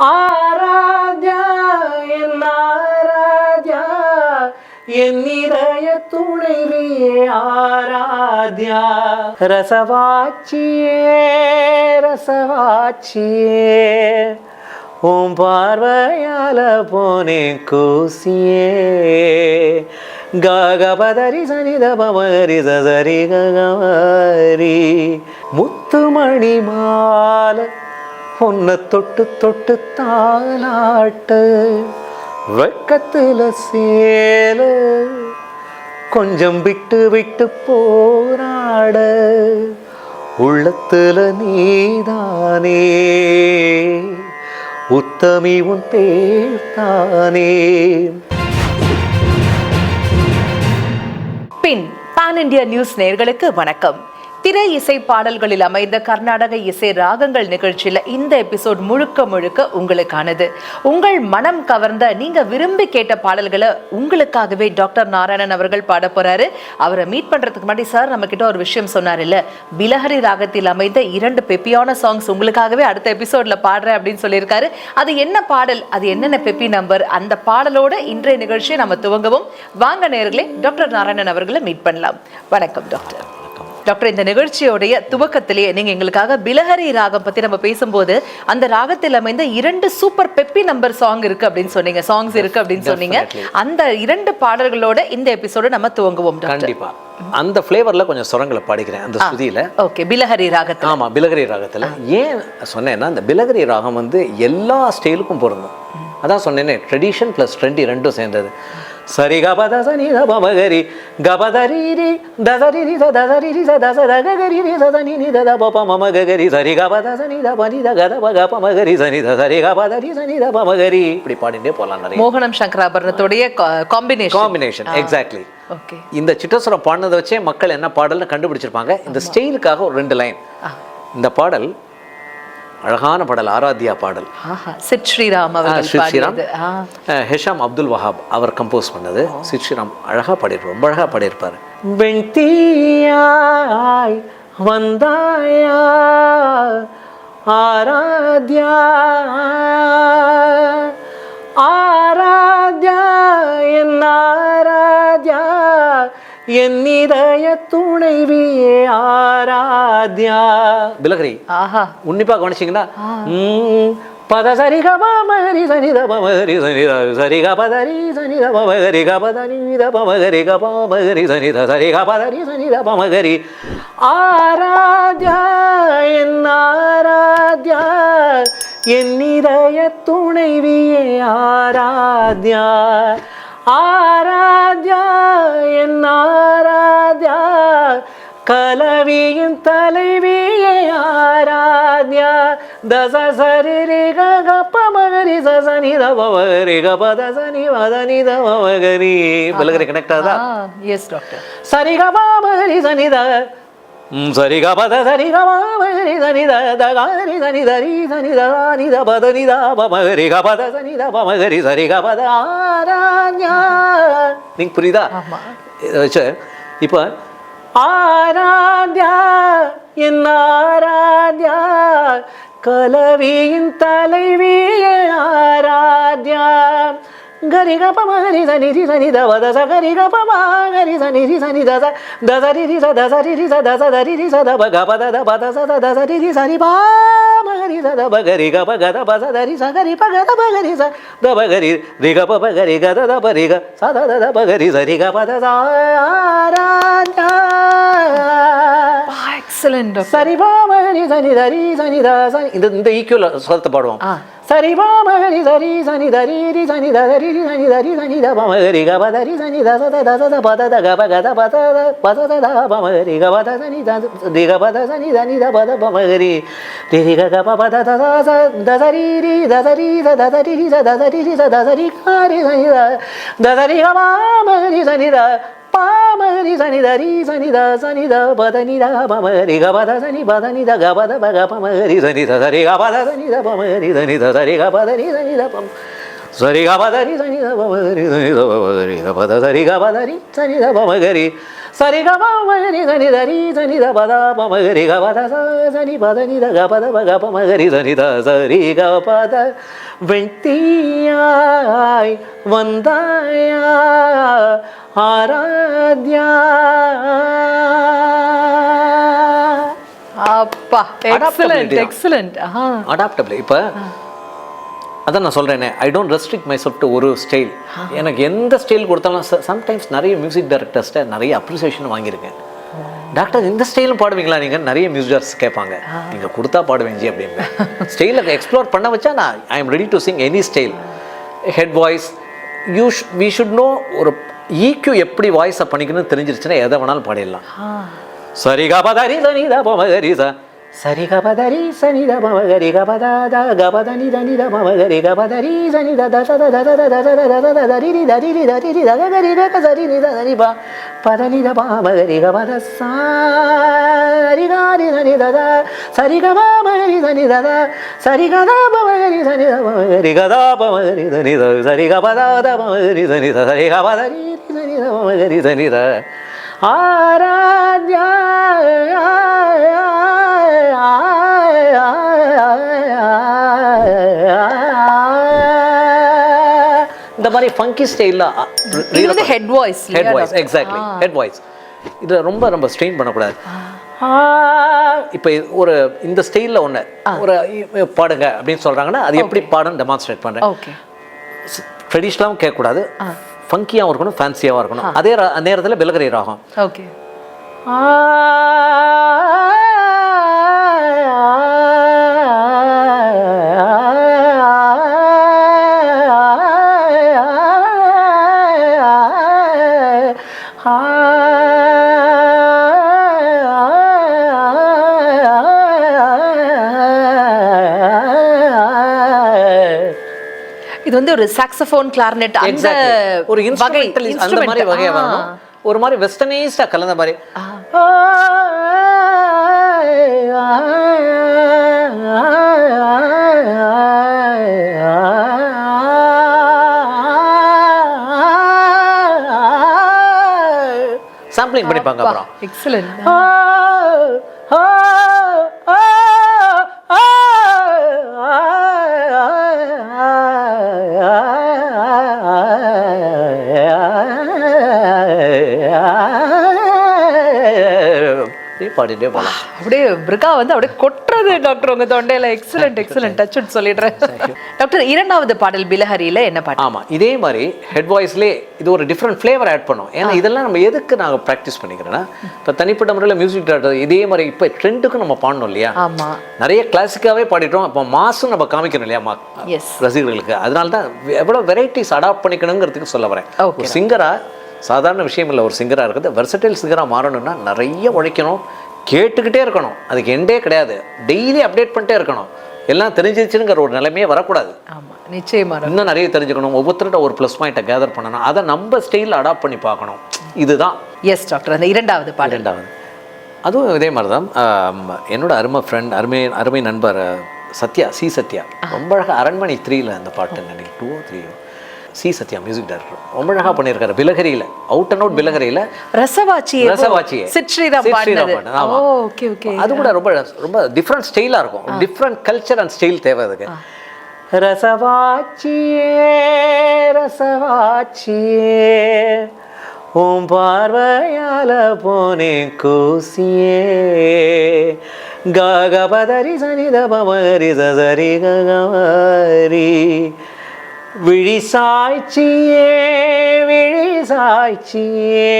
ஆராத்யா என் ஆராத்யா என் நிறைய துணைவியே ஆராத்யா ரசவாட்சியே ரசவாட்சியே உன் பார்வையால போனே கூசியே. காகபதரி சனித பவரி சரி ககவரி முத்துமணி மாலை உன்னை தொட்டு தொட்டு தாளாட்டு வெக்கத்தில் சேல கொஞ்சம் விட்டு விட்டு போராட உள்ளத்தில் நீதானே உத்தமி உன் பேர் தானே. பின் பான் இண்டியா நியூஸ் நேர்களுக்கு வணக்கம். திரை இசை பாடல்களில் அமைந்த கர்நாடக இசை ராகங்கள் நிகழ்ச்சியில் இந்த எபிசோட் முழுக்க முழுக்க உங்களுக்கானது. உங்கள் மனம் கவர்ந்த நீங்க விரும்பி கேட்ட பாடல்களை உங்களுக்காகவே டாக்டர் நாராயணன் அவர்கள் பாட போறாரு. அவரை மீட் பண்றதுக்கு முன்னாடி சார் நம்ம கிட்ட ஒரு விஷயம் சொன்னார் இல்ல பிலஹரி ராகத்தில் அமைந்த இரண்டு பெப்பியான சாங்ஸ் உங்களுக்காகவே அடுத்த எபிசோட்ல பாடுறேன் அப்படின்னு சொல்லியிருக்காரு. அது என்ன பாடல் அது என்னென்ன பெப்பி நம்பர் அந்த பாடலோட இன்றைய நிகழ்ச்சியை நம்ம துவங்கவும். வாங்க நேர்களே டாக்டர் நாராயணன் அவர்களை மீட் பண்ணலாம். வணக்கம் டாக்டர். டாக்டர் இந்த நிகழ்ச்சியோடைய துவக்கத்திலேயே நீங்க எங்களுக்காக பிலஹரி ராகம் பத்தி நம்ம பேசும்போது அந்த ராகத்தில் அமைந்த இரண்டு சூப்பர் பெப்பி நம்பர் சாங் இருக்கு அப்படின்னு சொன்னீங்க. சாங்ஸ் இருக்கு அப்படின்னு சொன்னீங்க. அந்த இரண்டு பாடல்களோட இந்த எபிசோட நம்ம துவங்குவோம் டாக்டர். கண்டிப்பா. அந்த ஃப்ளேவர்ல கொஞ்சம் சுரங்களை பாடிக்கிறேன் அந்த ஸ்ருதியில ஓகே பிலஹரி ராகத்தில். ஆமா பிலகரி ராகத்துல. ஏன் சொன்னேன்னா இந்த பிலகரி ராகம் வந்து எல்லா ஸ்டைலுக்கும் பொருந்தும். அதான் சொன்னேனே ட்ரெடிஷன் ப்ளஸ் ட்ரெண்டி ரெண்டும் சேர்ந்தது. சரி கபத சனி தபமகரி கபதரி ரி. ததரி ரி ததரி ரி தத தகரி ரி ததனி நி ககரி சரி கபத சனி தபனி த கத பக பமகரி சனி த சரி கபதரி சனி தபமகரி இப்படி பாடிட்டே போகலாம் நிறைய. மோகனம் சங்கராபரணத்துடைய காம்பினேஷன் காம்பினேஷன் எக்ஸாக்ட்லி ஓகே இந்த சிட்டஸ்வரம் பாடினதை வச்சே மக்கள் என்ன பாடல்னு கண்டுபிடிச்சிருப்பாங்க. இந்த ஸ்டைலுக்காக ஒரு ரெண்டு லைன் இந்த பாடல் அழகான பாடல் ஆராத்யா பாடல். ஆஹா சித் ஸ்ரீராம் ஸ்ரீராம். ஹெஷாம் அப்துல் வஹாப் அவர் கம்போஸ் பண்ணது. ஸ்ரீ ஸ்ரீராம் அழகா பாடியிருப்பார் ரொம்ப அழகா பாடியிருப்பார். வெண்தீயாய் வந்தாயா ஆராத்யா ஆராத்யா என் ஆராத்யா என் இதய துணைவியே ஆராத்யா. பிலகரி ஆஹா. உன்னிப்பா கவனிச்சிங்கன்னா பத சரி கப மகரி சனி தப மகரி சனி த சரி கபதரி சனி தப மகரி கபதரி தப மகரி கப மகரி சனி த சரி கபதரி சனி தப மகரி ஆராத்யா என் ஆராத்யா என் இதய துணைவியே ஆராத்யா ஆராத்யா என் ஆராத்யா கலவியின் தலைவியே ஆராத்யா. தச சரி ரி க கப்ப மகரி சசனி தப மகரி கப தசனி வதனி தப மகரி பிலகரி கனெக்ட் ஆகுதா எஸ் டாக்டர் சரி கப மகரி சனி த ம், சரி கப த சரி கப மகரி சனி த த கரி சனி தரி சனி த நீ த பத நீ த ப மகரி கப த சனி த ப மகரி சரி கப த ஆராத்யா நீங்க புரியுதா இப்போ ஆராத்யா என் ஆராத்யா கலவியின் தலைவியே Aradhya Gari ga pa ma gari za ni da ba da za gari ga pa ma gari za ni da za da za ri ri da za ri ri da za da ri ri da ba ga ba da ba da za da da za ri ri ma gari da ba gari ga ba ga ba za da ri gari pa ga ba gari za da ba gari ri ga pa gari ga da ba ri ga sa da da ba gari za ga ba da za a ra ta ச Aradhya excellent doctor சரி பாமகரி சனி தரி சனி த சனி இந்த இந்த equal சொலத்தை பாடுவோம் ஆ. சரி பாமகரி சரி சனி தரி ரி சனி த தரி ரி சனி தரி சனி த பமகரி க ப தரி சனி த ச த த ச த ப த த க ப க த ப த த ப த த த பமகரி க ப த சனி த ரி க ப த சனி த நி த ப த பமகரி ரி ரி க க ப ப പാമരി സനിത രീ സനിത സനിത പദനിത പമരി ഗപദ സനി പദനിത ഗപദ പഗ പമരി സനിത സരി ഗപദ സനിത പമരി സനിത സരി ഗപദരി സനിത പം സരി ഗപദരി സനിത പമരി സനിത പമരി ഗപദ സരി ഗപദരി സനിത പമകരി సరి గ మగరి ధని ధరి ధని ద పద మగరి గ పద సని పద ని ద గ పద గ ప మగరి ధని ద సరి గ పద వెంటియాయ్ వందాయ ఆరాధ్యా அப்பா எக்ஸலண்ட் எக்ஸலண்ட் அடாப்டபிள் இப்போ அதான் நான் சொல்கிறேனே I don't restrict myself to ஒரு ஸ்டைல் எனக்கு எந்த ஸ்டைல் கொடுத்தாலும் சம்டைம்ஸ் நிறைய மியூசிக் டைரக்டர்ஸ்ட்ட நிறைய அப்ரிசியேஷன் வாங்கியிருக்கேன். டாக்டர் இந்த ஸ்டைலும் பாடுவீங்களா நீங்கள் நிறைய மியூசிக்கர்ஸ் கேட்பாங்க. நீங்கள் கொடுத்தா பாடுவீங்க அப்படின்னு. ஸ்டைலை எக்ஸ்ப்ளோர் பண்ண வச்சா நான் I am ready to sing any style head voice you we should know ஒரு ஈக்யூ எப்படி வாய்ஸை பண்ணிக்கணும்னு தெரிஞ்சிருச்சுன்னா எதை வேணாலும் பாடிடலாம். சரி கபதரி சனி த பமகரி ச சரி கபதரி சனி த பமகரி கபத த கபதனி தனி த பமகரி கபதரி சனி த த த த த த த த த த த தரி ரி தரி ரி தரி ரி த கரி ர க சரி நி த தனி ப பதனி த பமகரி கபத சரி காரி தனி த த சரி க பமகரி தனி த த சரி க த பமகரி தனி த பமகரி க த பமகரி தனி த சரி க பத த பமகரி தனி த சரி க பதரி ரி தனி த பமகரி தனி த ஆராத்யா இந்த மாதிரி ஃபங்கி ஸ்டைலில் இது வந்து head voice head voice exactly head voice இது ரொம்ப ரொம்ப ஸ்ட்ரெயின் பண்ணக்கூடாது. இப்போ ஒரு இந்த ஸ்டைலில் ஒன்று ஒரு பாடுங்க அப்படின்னு சொல்கிறாங்கன்னா அது எப்படி பாடுன்னு டெமான்ஸ்ட்ரேட் பண்ணுறேன் ட்ரெடிஷ்னலாகவும் கேட்கக்கூடாது. ஃபங்கியாகவும் இருக்கணும் ஃபேன்சியாகவும் இருக்கணும். அதே நேரத்தில் பிலகரி ராகம். ஓகே இது வந்து ஒரு சாக்ஸோஃபோன் கிளார்னெட் அந்த. ஒரு வகை அந்த மாதிரி. வகையை. வரணும். ஒரு மாதிரி வெஸ்டர்னைஸ்டா கலந்த மாதிரி. சாம்பிளிங் பண்ணிப்பாங்க அப்புறம். எக்ஸலண்ட் பாடிட்டே போகலாம் அப்படியே பிரிகா வந்து அப்படியே கொட்டுறது டாக்டர் உங்க தொண்டையில. எக்ஸலண்ட் எக்ஸலண்ட் டச் சொல்லிடுறேன். டாக்டர் இரண்டாவது பாடல் பிலஹரியில என்ன பாட்டு? ஆமாம் இதே மாதிரி ஹெட் வாய்ஸ்லேயே இது ஒரு டிஃப்ரெண்ட் ஃப்ளேவர் ஆட் பண்ணும். ஏன்னா இதெல்லாம் நம்ம எதுக்கு நாங்கள் ப்ராக்டிஸ் பண்ணிக்கிறோன்னா இப்போ தனிப்பட்ட முறையில் மியூசிக் டேரக்டர் இதே மாதிரி இப்போ ட்ரெண்டுக்கு நம்ம பாடணும் இல்லையா? ஆமா. நிறைய கிளாசிக்காவே பாடிட்டோம். அப்போ மாசும் நம்ம காமிக்கணும் இல்லையா? மா எஸ் ரசிகர்களுக்கு. அதனால தான் எவ்வளோ வெரைட்டிஸ் அடாப்ட் பண்ணிக்கணுங்கிறதுக்கு சொல்ல வரேன். Okay. சாதாரண விஷயம் இல்லை ஒரு சிங்கராக இருக்குது வெர்சடைல் சிங்கராக மாறணும்னா நிறைய உழைக்கணும். கேட்டுக்கிட்டே இருக்கணும். அதுக்கு எண்டே கிடையாது. டெய்லி அப்டேட் பண்ணிட்டே இருக்கணும். எல்லாம் தெரிஞ்சிருச்சுங்கிற ஒரு நிலைமையே வரக்கூடாது. ஆமா நிச்சயமா. இன்னும் நிறைய தெரிஞ்சுக்கணும். ஒவ்வொருத்தர்கிட்ட ஒரு ப்ளஸ் பாயிண்ட்டை கேதர் பண்ணணும். அதை நம்ம ஸ்டைலில் அடாப்ட் பண்ணி பார்க்கணும். இதுதான். எஸ் டாக்டர் அந்த இரண்டாவது பாடல். இரண்டாவது. அதுவும் இதே மாதிரி தான் என்னோட அருமை ஃப்ரெண்ட் அருமை அருமை நண்பர் சத்யா சி சத்யா. ரொம்ப அழகாக அரண்மனை த்ரீல அந்த பாட்டு. நினைக்கிறேன் டூ த்ரீயோ சி சத்யா மியூசிக் டைரக்டர் ரொம்ப அழகாக பண்ணியிருக்காரு பிலகரியில் அவுட் அண்ட் அவுட் பிலகரியில் ரசவாச்சி ரசவாச்சியே. சித் ஸ்ரீராம் சித் பாடினது. பாடினது, ஆமா. ஓகே ஓகே அது கூட ரொம்ப ரொம்ப டிஃப்ரெண்ட் ஸ்டைலாக இருக்கும். டிஃப்ரெண்ட் கல்ச்சர் அண்ட் ஸ்டைல் தேவை அதுக்கு. ரசவாச்சியே ரசவாச்சியே உன் பார்வையால போனே கூசியே. ககபதரி சனித பமரி சரி ககமரி விழி சாய்ச்சியே விழி சாய்ச்சியே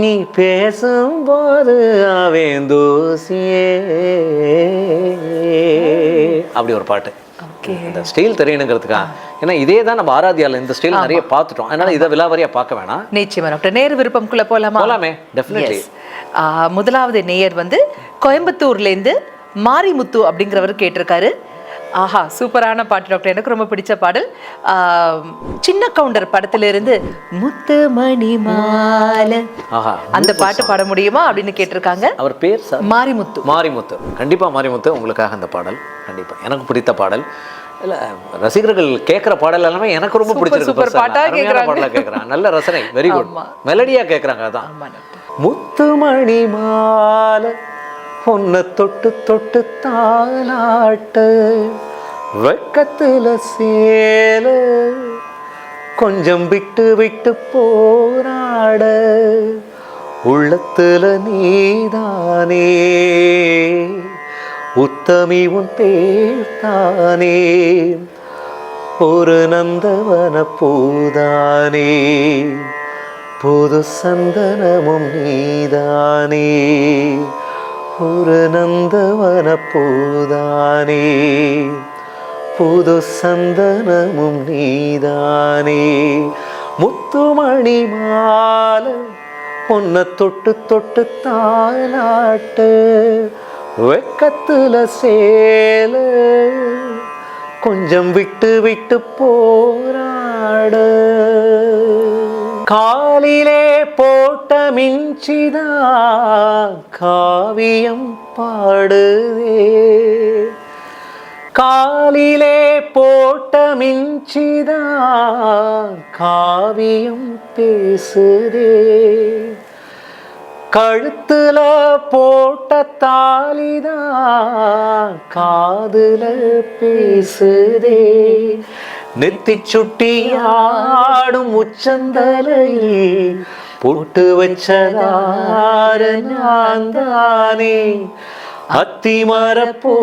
நீ பேசும்போது அவன் தூசியே அப்படி ஒரு பாட்டு. இந்த ஸ்டைல் தெரியணுங்கிறதுக்கா. ஏன்னா இதே தான் நம்ம ஆராதியால இந்த ஸ்டைல் நிறைய பார்த்துட்டோம். அதனால இதை விலாவரியா பார்க்க வேணாம். நிச்சயமா டாக்டர். நேரு விருப்பம்குள்ள போலாமா? போலாமே டெஃபினெட்லி முதலாவது நேயர் வந்து கோயம்புத்தூர்ல இருந்து மாரிமுத்து அப்படிங்கிறவர் கேட்டிருக்காரு. ஆஹா சூப்பரான பாட்டு டாக்டர். எனக்கு ரொம்ப பிடிச்ச பாடல். சின்ன கவுண்டர் படத்துல இருந்து முத்து மணி மாலை. அந்த பாட்டு பாட முடியுமா அப்படின்னு கேட்டிருக்காங்க. அவர் பேர் மாரிமுத்து. மாரிமுத்து. கண்டிப்பா மாரிமுத்து உங்களுக்காக அந்த பாடல். கண்டிப்பா. எனக்கு பிடித்த பாடல். இல்ல ரசிகர்கள் கேட்குற பாடல் எல்லாமே எனக்கு ரொம்ப பிடிச்சிருக்கு super personal ஆ. பாட்டா அருமையான கேக்குறாங்க. பாடலா கேட்குறாங்க நல்ல ரசனை. வெரி குட் ஆமா. மெலடியா கேட்குறாங்க அதான். முத்துமணி மாலை. உன்னை தொட்டு தொட்டு தாளாட்டு வெக்கத்தில் சேலோ கொஞ்சம் விட்டு விட்டு போராட உள்ளத்தில் நீதானே உத்தமி உன் பேர் தானே ஒரு நந்தவன பூதானே புது சந்தனமும் நீதானே. ஒரு நந்தவன பூதானே புது சந்தனமும் நீதானே. முத்துமணி மால உன்னை தொட்டு தொட்டு தாளாட்ட வெக்கத்துல சேல கொஞ்சம் விட்டு விட்டு போராட. காலிலே போட்ட மிஞ்சிதான் காவியம் பாடுதே. காலிலே போட்ட மிஞ்சிதான் காவியம் பேசுதே. கழுத்துல போட்ட தாலிதா காதுல பேசுதே. நெத்தி சுட்டியாடும் உச்சந்தலையில் பொட்டு வச்சதார நான் தானே அத்திமரப்பூ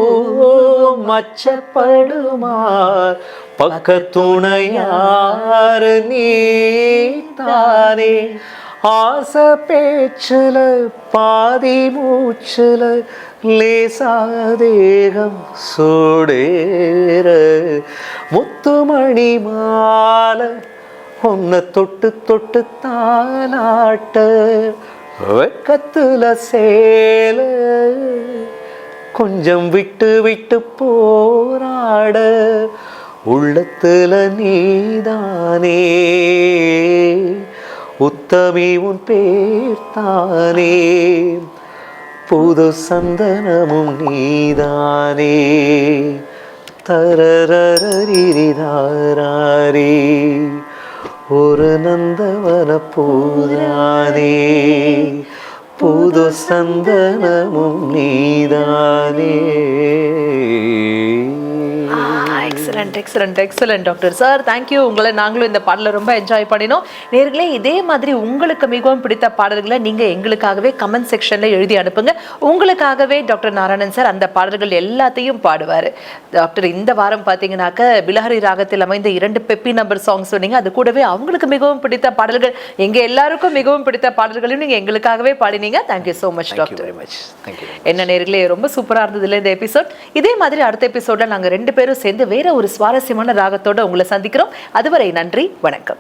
மச்சப்படுமார் பக்கத்துணையார் நீ தானே ஆசை பேச்சுல பாதி மூச்சுல லேசாதேகம் சூடேற. முத்துமணி மாலை உன்னை தொட்டு தொட்டு தானாட்ட வெக்கத்துல சேல. கொஞ்சம் விட்டு விட்டு போராட. உள்ளத்துல நீதானே. முத்தமே உன் பேர் தானே. புது சந்தனமும் நீதானே. தரரரிதாரே ஒரு நந்தவன பூதானே புது சந்தனமும் நீதானே. Excellent excellent excellent doctor sir thank you உங்களை நாங்களும் இந்த பாடலை ரொம்ப என்ஜாய் பண்ணினோம். நேர்களே இதே மாதிரி உங்களுக்கு மிகவும் பிடித்த பாடல்களை நீங்கள் எங்களுக்காகவே கமெண்ட் செக்ஷனில் எழுதி அனுப்புங்க. உங்களுக்காகவே டாக்டர் நாராயணன் சார் அந்த பாடல்கள் எல்லாத்தையும் பாடுவார். டாக்டர் இந்த வாரம் பார்த்தீங்கன்னாக்க பிலஹரி ராகத்தில் அமைந்த இரண்டு பெப்பி நம்பர் சாங்ஸ் சொன்னீங்க. அது கூடவே அவங்களுக்கு மிகவும் பிடித்த பாடல்கள் எங்க எல்லாருக்கும் மிகவும் பிடித்த பாடல்களையும் நீங்கள் எங்களுக்காகவே பாடினீங்க. Thank you so much doctor என்ன நேர்களே ரொம்ப சூப்பரா இருந்தது இல்லை இந்த எபிசோட் இதே மாதிரி அடுத்த எபிசோட்ல நாங்க ரெண்டு பேரும் சேர்ந்து வேற ஒரு சுவாரஸ்யமான ராகத்தோட உங்களை சந்திக்கிறோம். அதுவரை நன்றி வணக்கம்.